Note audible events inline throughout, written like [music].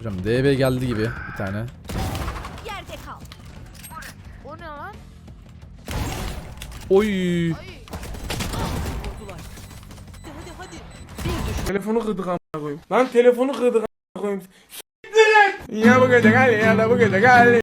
Hocam DB geldi gibi bir tane. Yerde kal. O ne lan? Oy. Ay. Hadi hadi. Telefonu kırdık amına koyayım. Lan telefonu kırdık amına koyayım. Lan. Ya bu gece gel ya da bu gece gel.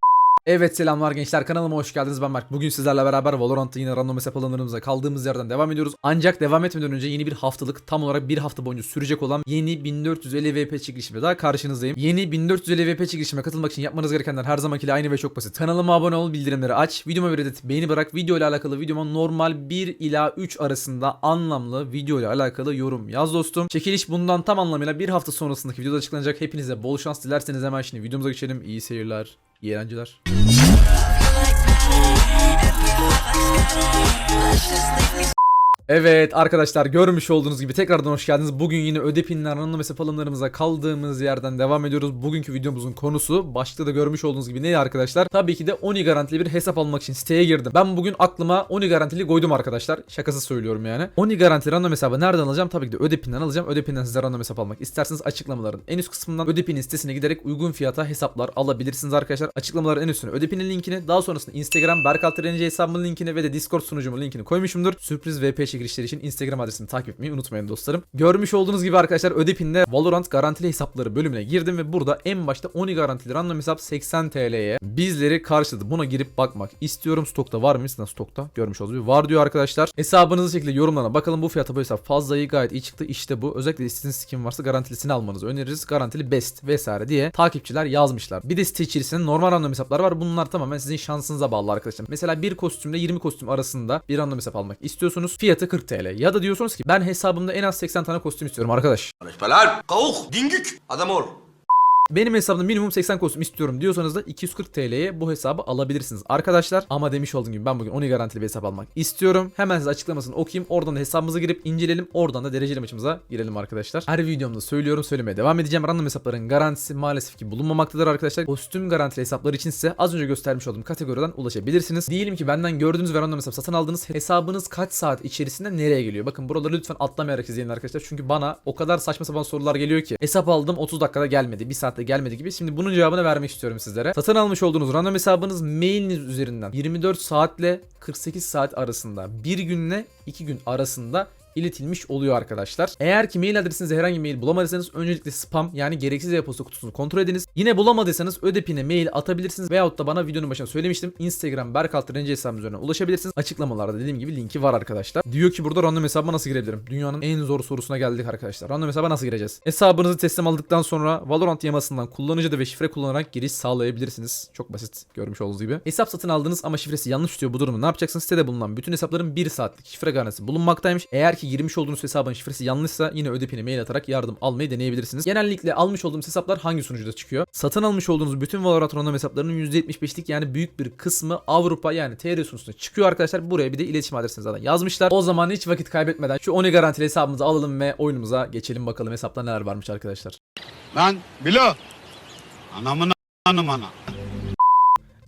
Evet selamlar gençler kanalıma hoş geldiniz ben Berk. Bugün sizlerle beraber Valorant'ta yine random hesap alanlarımıza kaldığımız yerden devam ediyoruz. Ancak devam etmeden önce yeni bir haftalık tam olarak bir hafta boyunca sürecek olan yeni 1450 VP çekilişimle daha karşınızdayım. Yeni 1450 VP çekilişime katılmak için yapmanız gerekenler her zamankiyle aynı ve çok basit. Kanalıma abone ol, bildirimleri aç, videoma bir adet beğeni bırak, video ile alakalı videoma normal 1 ila 3 arasında anlamlı video ile alakalı yorum yaz dostum. Çekiliş bundan tam anlamıyla bir hafta sonrasındaki videoda açıklanacak. Hepinize bol şans dilerseniz hemen şimdi videomuza geçelim. İyi seyirler, iyi eğlenceler. Evet arkadaşlar görmüş olduğunuz gibi tekrardan hoş geldiniz. Bugün yine ödepinler random hesap alımlarımıza kaldığımız yerden devam ediyoruz. Bugünkü videomuzun konusu başta da görmüş olduğunuz gibi ne arkadaşlar? Tabii ki de Oni garantili bir hesap almak için siteye girdim. Ben bugün aklıma Oni garantili koydum arkadaşlar. Şakası söylüyorum yani. Oni garantili random hesabı nereden alacağım? Tabii ki de ödepinden alacağım. Ödepinden size random hesap almak isterseniz açıklamaların en üst kısmından ödepinin sitesine giderek uygun fiyata hesaplar alabilirsiniz arkadaşlar. Açıklamaların en üstüne ödepinin linkini daha sonrasında Instagram Berkalt Renci hesabımın linkini ve de Discord sunucumun linkini koymuşumdur. Sürpriz VP çekilişleri için Instagram adresimi takip etmeyi unutmayın dostlarım. Görmüş olduğunuz gibi arkadaşlar Ödepin'de Valorant garantili hesapları bölümüne girdim ve burada en başta Oni garantili random hesap 80 TL'ye bizleri karşıladı. Buna girip bakmak istiyorum. Stokta var mı? Nasıl stokta? Görmüş olduğunuz gibi var diyor arkadaşlar. Hesabınızı şekilde yorumlarına bakalım. Bu fiyata bu hesap fazla iyi gayet iyi çıktı. İşte bu. Özellikle istediğiniz skin varsa garantilisini almanızı öneririz. Garantili best vesaire diye takipçiler yazmışlar. Bir de site içerisinde normal random hesaplar var. Bunlar tamamen sizin şansınıza bağlı arkadaşlar. Mesela bir kostümle 20 kostüm arasında bir random hesap almak istiyorsunuz. Fiyatı 40 TL. Ya da diyorsunuz ki ben hesabımda en az 80 tane kostüm istiyorum arkadaş. Konuşma lan. Kavuk, dingük. Adam ol. Benim hesabımda minimum 80 kostüm istiyorum diyorsanız da 240 TL'ye bu hesabı alabilirsiniz arkadaşlar. Ama demiş olduğum gibi ben bugün Oni garantili bir hesap almak istiyorum. Hemen size açıklamasını okuyayım. Oradan da hesabımıza girip inceleyelim. Oradan da dereceli maçımıza girelim arkadaşlar. Her videomda söylüyorum söylemeye devam edeceğim. Random hesapların garantisi maalesef ki bulunmamaktadır arkadaşlar. Kostüm garantili hesaplar için ise az önce göstermiş olduğum kategoriden ulaşabilirsiniz. Diyelim ki benden gördüğünüz ve random hesap satın aldığınız hesabınız kaç saat içerisinde nereye geliyor? Bakın buraları lütfen atlamayarak izleyin arkadaşlar. Çünkü bana o kadar saçma sapan sorular geliyor ki. Hesap aldım 30 dakikada gelmedi. 1 saatte gelmedi gibi. Şimdi bunun cevabını vermek istiyorum sizlere. Satın almış olduğunuz random hesabınız mailiniz üzerinden 24 saatle 48 saat arasında bir günle 2 gün arasında iletilmiş oluyor arkadaşlar. Eğer ki mail adresinizde herhangi bir mail bulamadıysanız öncelikle spam yani gereksiz e-posta kutusunu kontrol ediniz. Yine bulamadıysanız ödepine mail atabilirsiniz veyahut da bana videonun başında söylemiştim. Instagram Berkalt Renci hesabım üzerinden ulaşabilirsiniz. Açıklamalarda dediğim gibi linki var arkadaşlar. Diyor ki burada random hesabıma nasıl girebilirim? Dünyanın en zor sorusuna geldik arkadaşlar. Random hesaba nasıl gireceğiz? Hesabınızı teslim aldıktan sonra Valorant yamasından kullanıcı adı ve şifre kullanarak giriş sağlayabilirsiniz. Çok basit görmüş olduğunuz gibi. Hesap satın aldınız ama şifresi yanlış diyor bu durumu. Ne yapacaksınız? Sitede bulunan bütün hesapların 1 saatlik şifre garantisi bulunmaktaymış. Eğer ki girmiş olduğunuz hesabın şifresi yanlışsa yine ödepine mail atarak yardım almayı deneyebilirsiniz. Genellikle almış olduğumuz hesaplar hangi sunucuda çıkıyor? Satın almış olduğunuz bütün Valorant random hesaplarının %75'lik yani büyük bir kısmı Avrupa yani TR sunucusunda çıkıyor arkadaşlar. Buraya bir de iletişim adresini zaten yazmışlar. O zaman hiç vakit kaybetmeden şu Oni garantili hesabımızı alalım ve oyunumuza geçelim bakalım hesapta neler varmış arkadaşlar. Lan Bilo. Anamın anım ana.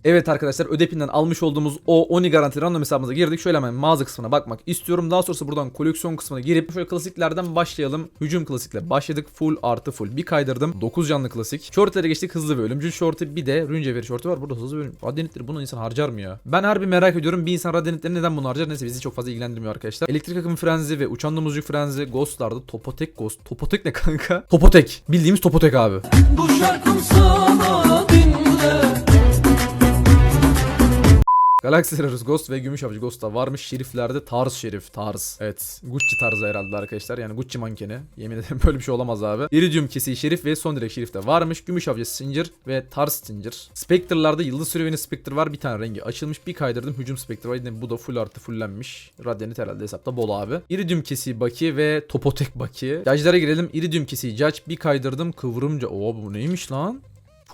Evet arkadaşlar ödepinden almış olduğumuz o Oni garantili random hesabımıza girdik. Şöyle hemen mağaza kısmına bakmak istiyorum. Daha sonrası buradan koleksiyon kısmına girip şöyle klasiklerden başlayalım. Hücum klasikle başladık. Full artı full. Bir kaydırdım. 9 canlı klasik. Shortlere geçtik. Hızlı ve ölümcül shorty. Bir de rünceveri shorty var. Burada hızlı ve ölüm. Radyanitleri bunu insan harcar mı ya? Ben harbi merak ediyorum. Bir insan radyanitleri neden bunu harcar? Neyse bizi çok fazla ilgilendirmiyor arkadaşlar. Elektrik akımı frenzi ve uçan domuzcuk frenzi. Ghostlarda Topotek Ghost. Topotek ne kanka? Topotek. Bildiğimiz Topotek abi. Galaxy Heroes Ghost ve Gümüş Avcı Ghost'ta varmış. Şeriflerde Tarz Şerif. Tarz. Evet. Gucci tarzı herhalde arkadaşlar. Yani Gucci mankeni. Yemin ederim [laughs] böyle bir şey olamaz abi. Iridium kesiği Şerif ve son direkt Şerif'te varmış. Gümüş Avcı Singer ve Tarz Stinger. Spectre'larda Yıldız Süreveni Spectre var. Bir tane rengi açılmış. Bir kaydırdım. Hücum Spectre var. Yine bu da full artı fullenmiş. Radyanit herhalde hesapta bol abi. Iridium kesiği Baki ve Topotek Baki. Judge'lara girelim. Iridium kesiği Judge. Bir kaydırdım. Kıvrımca. Oo bu neymiş lan?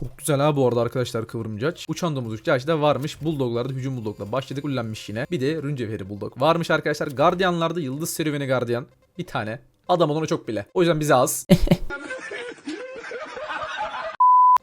Çok güzel ha bu arada arkadaşlar kıvrımcaç. Uçan domuz uçağı da varmış. Bulldoglarda hücum bulldogla başladık. Ullenmiş yine. Bir de rüncevheri bulldog varmış arkadaşlar. Gardiyanlarda yıldız serüveni gardiyan. Bir tane. Adam olana çok bile. O yüzden bize az. [laughs]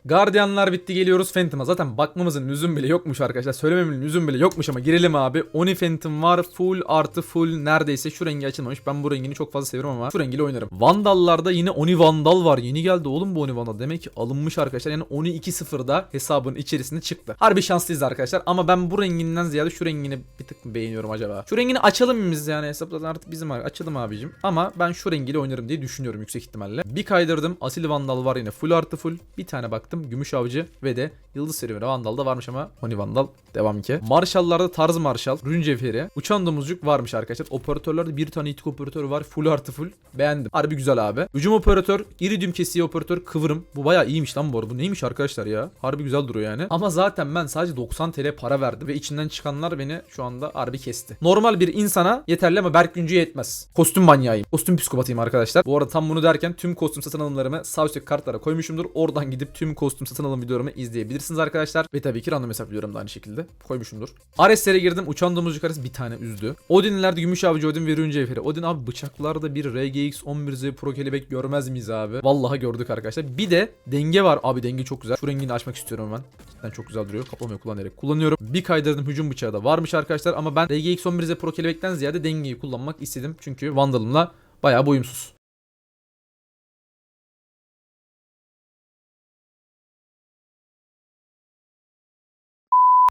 Guardianlar bitti geliyoruz Phantom'a. Zaten bakmamızın lüzum bile yokmuş arkadaşlar. Söylememin lüzum bile yokmuş ama girelim abi. Oni Phantom var. Full artı full neredeyse şu rengi açılmamış. Ben bu rengini çok fazla seviyorum ama şu rengiyle oynarım. Vandal'larda yine Oni Vandal var. Yeni geldi oğlum bu Oni Vandal. Demek ki alınmış arkadaşlar. Yani Oni 2.0'da hesabın içerisinde çıktı. Harbi şanslıyız arkadaşlar. Ama ben bu renginden ziyade şu rengini bir tık beğeniyorum acaba? Şu rengini açalım biz yani hesapta artık bizim abi. Açalım abicim. Ama ben şu rengiyle oynarım diye düşünüyorum yüksek ihtimalle. Bir kaydırdım. Asil Vandal var yine full artı full. Bir tane baktım. Gümüş Avcı ve de Yıldız Serüveni Vandal da varmış ama Oni Vandal devam ki. Marşallarda Tarz Marşal, Rün Cevheri, Uçan Domuzcuk varmış arkadaşlar. Operatörlerde bir tane itik operatör var. Full artı full. Beğendim. Harbi güzel abi. Hücum operatör, iridium kesiği operatör, kıvırım. Bu bayağı iyiymiş lan bu arada. Bu neymiş arkadaşlar ya? Harbi güzel duruyor yani. Ama zaten ben sadece 90 TL para verdim ve içinden çıkanlar beni şu anda harbi kesti. Normal bir insana yeterli ama Berk Güncü'ye yetmez. Kostüm manyağıyım. Kostüm psikopatıyım arkadaşlar. Bu arada tam bunu derken tüm kostüm satın alımlarımı sağ kartlara koymuşumdur. Oradan gidip tüm kostüm satın alım videolarımı izleyebilirsiniz arkadaşlar. Ve tabii ki random hesap videolarımı aynı şekilde koymuşumdur. Ares'lere girdim. Uçan domuzcuk Ares bir tane üzdü. Odin'lerde Gümüş Avcı Odin ve Rün Cevheri. Odin abi bıçaklarda bir RGX 11Z Pro kelebek görmez miyiz abi? Vallahi gördük arkadaşlar. Bir de denge var. Abi denge çok güzel. Şu rengini açmak istiyorum hemen. Cidden çok güzel duruyor. Kaplamayı kullanarak kullanıyorum. Bir kaydırdım hücum bıçağı da varmış arkadaşlar. Ama ben RGX 11Z Pro kelebekten ziyade dengeyi kullanmak istedim. Çünkü Vandal'ımla bayağı uyumsuz.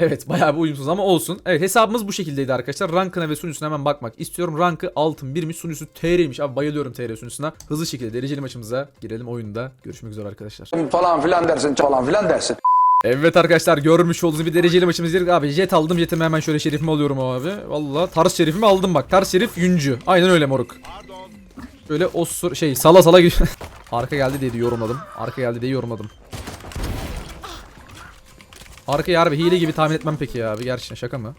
Evet bayağı bir uyumsuz ama olsun. Evet hesabımız bu şekildeydi arkadaşlar. Rankına ve sunucusuna hemen bakmak istiyorum. Rankı altın birmiş sunucusu TR'ymiş. Abi bayılıyorum TR sunucusuna. Hızlı şekilde dereceli maçımıza girelim oyunda. Görüşmek üzere arkadaşlar. falan filan dersin falan filan dersin. Evet arkadaşlar görmüş olduğunuz bir dereceli maçımız dedik. Abi jet aldım jetimi hemen şöyle şerifimi alıyorum abi. Valla tarz şerifimi aldım bak. Tarz şerif yüncü. Aynen öyle moruk. Böyle osur şey sala sala. [laughs] Arka geldi diye yorumladım. Arka geldi diye yorumladım. Arkayı harbi hile gibi tahmin etmem peki ya abi. Gerçekten şaka mı?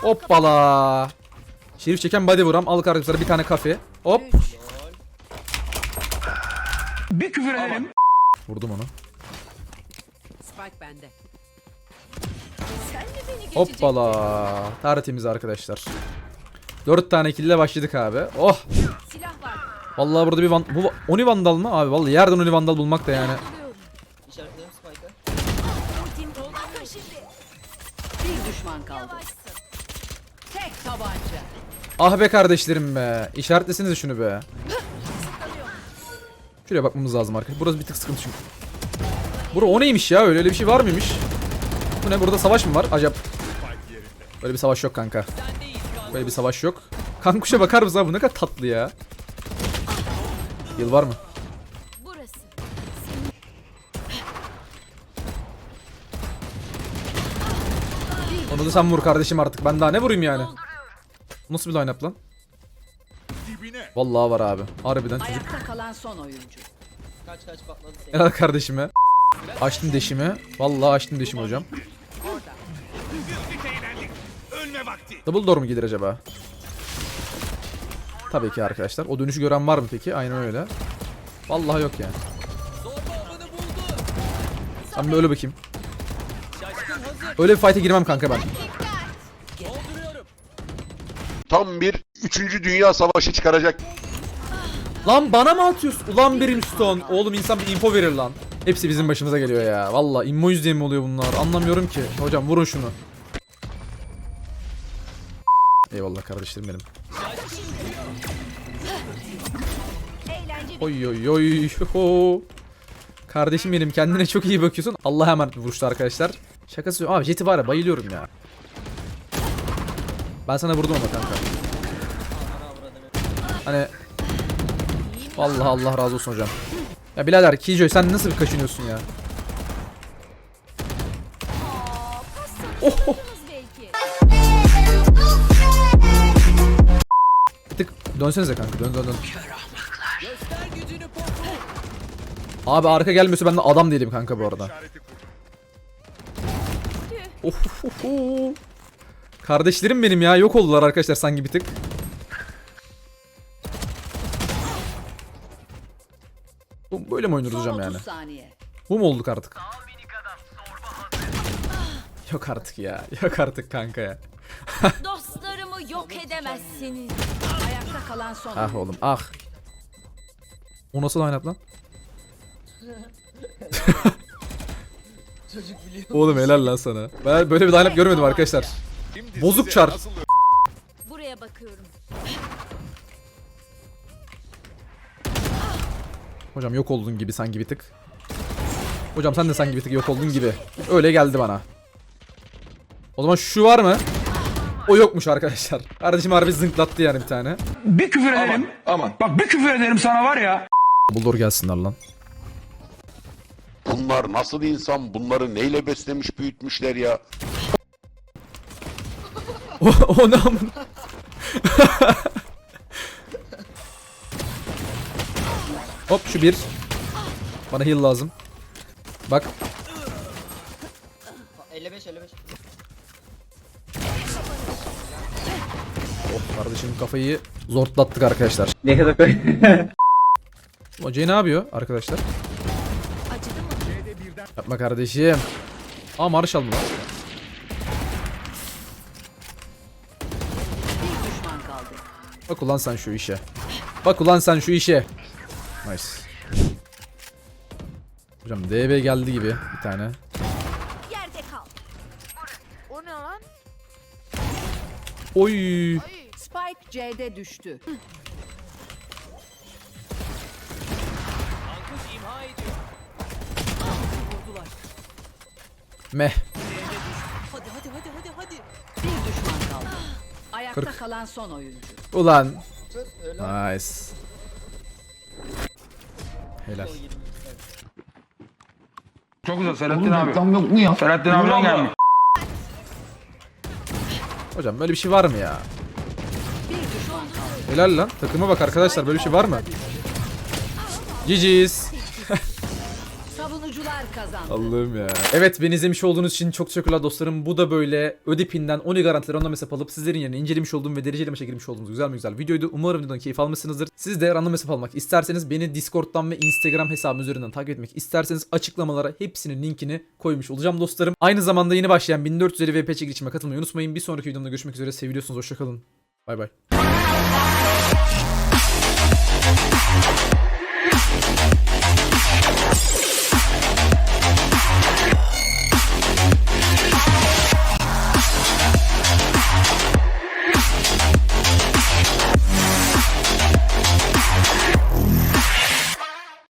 Hoppala. Şerif çeken body vuram. Al kardeşler bir tane kafe. Hop. Bir küfür ederim. Vurdum onu. Spike bende. Hoppala. Tertemiz arkadaşlar. 4 tane kill ile başladık abi. Oh. Silah var. Vallahi burada bir van bu Oni Vandal mı abi? Vallahi yerden Oni Vandal bulmak da yani. Ah be kardeşlerim be. İşaretlesenize şunu be. Şuraya bakmamız lazım arkadaşlar. Burası bir tık sıkıntı çünkü. Bura o neymiş ya? Öyle, öyle bir şey var mıymış? Bu ne? Burada savaş mı var? Acaba. Böyle bir savaş yok kanka. Böyle bir savaş yok. Kankuşa bakar mısın abi? Bu ne kadar tatlı ya. Yıl var mı? Onu da sen vur kardeşim artık. Ben daha ne vurayım yani? Nasıl bir line-up lan? Vallahi var abi. Harbiden çocuk. Ayakta kalan son oyuncu. Helal kardeşime. Açtım deşimi. Vallahi açtım deşimi hocam. Double door mu gelir acaba? Tabii ki arkadaşlar. O dönüşü gören var mı peki? Aynen öyle. Vallahi yok yani. Sen bir öyle bakayım. Öyle bir fight'e girmem kanka ben. Tam bir 3. Dünya Savaşı çıkaracak Lan bana mı atıyorsun? Ulan Brimstone. Oğlum insan bir info verir lan. Hepsi bizim başımıza geliyor ya. Valla immo yüzde mi oluyor bunlar? Anlamıyorum ki. Hocam vurun şunu. Eyvallah kardeşlerim benim. Oy oy oy. ho. [laughs] Kardeşim benim kendine çok iyi bakıyorsun. Allah'a emanet bir vuruştu arkadaşlar. Şakası yok. Abi jeti var ya bayılıyorum ya. Ben sana vurdum ama kanka. Hani Vallahi Allah razı olsun hocam. Ya birader Killjoy sen nasıl bir kaşınıyorsun ya? Oh, oh. Bir tık dönsenize kanka dön dön dön. Abi arka gelmiyorsa ben de adam değilim kanka bu arada. Of, of, of. Kardeşlerim benim ya yok oldular arkadaşlar sanki bir tık. Böyle mi oynuyoruz Son hocam 30 yani? saniye. Bu mu olduk artık? Yok artık ya. Yok artık kanka ya. [laughs] Dostlarımı yok edemezsiniz. Ayakta kalan son Ah oğlum ah. O nasıl line lan? Oğlum helal lan sana. Ben böyle bir line görmedim arkadaşlar. Bozuk çar. Hocam yok oldun gibi sanki bir tık. Hocam sen de sanki bir tık yok oldun gibi. Öyle geldi bana. O zaman şu var mı? O yokmuş arkadaşlar. Kardeşim harbi zınklattı yani bir tane. Bir küfür ederim. Aman. Bak bir küfür ederim sana var ya. Buldur gelsinler lan. Bunlar nasıl insan? Bunları neyle beslemiş büyütmüşler ya? o, o ne? [laughs] Hop şu bir. Bana heal lazım. Bak 55 55. Oh kardeşim kafayı zortlattık arkadaşlar. Ne kadar koy? [laughs] Hocayı ne yapıyor arkadaşlar? Yapma kardeşim. Aa Marshall mı lan? Bir düşman kaldı. Bak ulan sen şu işe. Bak ulan sen şu işe. Nice. Hocam DB geldi gibi bir tane. Yerde kal. O ne lan? Oy. Spike C'de düştü. Meh. Bir düşman kaldı. Ayakta Kırk. kalan son oyuncu. Ulan. Nice. Helal. Çok güzel Selahattin abi. Tam yok mu ya? Selahattin abiden gelmiş. Hocam böyle bir şey var mı ya? Helal lan. Takıma bak arkadaşlar böyle bir şey var mı? GG's. Savunucular kazandı. Allah'ım ya. Evet beni izlemiş olduğunuz için çok teşekkürler dostlarım. Bu da böyle Ödipin'den Oni garantileri random hesap alıp sizlerin yerine incelemiş olduğum ve dereceli maça girmiş olduğumuz güzel mi güzel videoydu. Umarım videodan keyif almışsınızdır. Siz de random hesap almak isterseniz beni Discord'dan ve Instagram hesabım üzerinden takip etmek isterseniz açıklamalara hepsinin linkini koymuş olacağım dostlarım. Aynı zamanda yeni başlayan 1450 VP çekilişime katılmayı unutmayın. Bir sonraki videomda görüşmek üzere. Seviliyorsunuz. Hoşçakalın. Bay bay.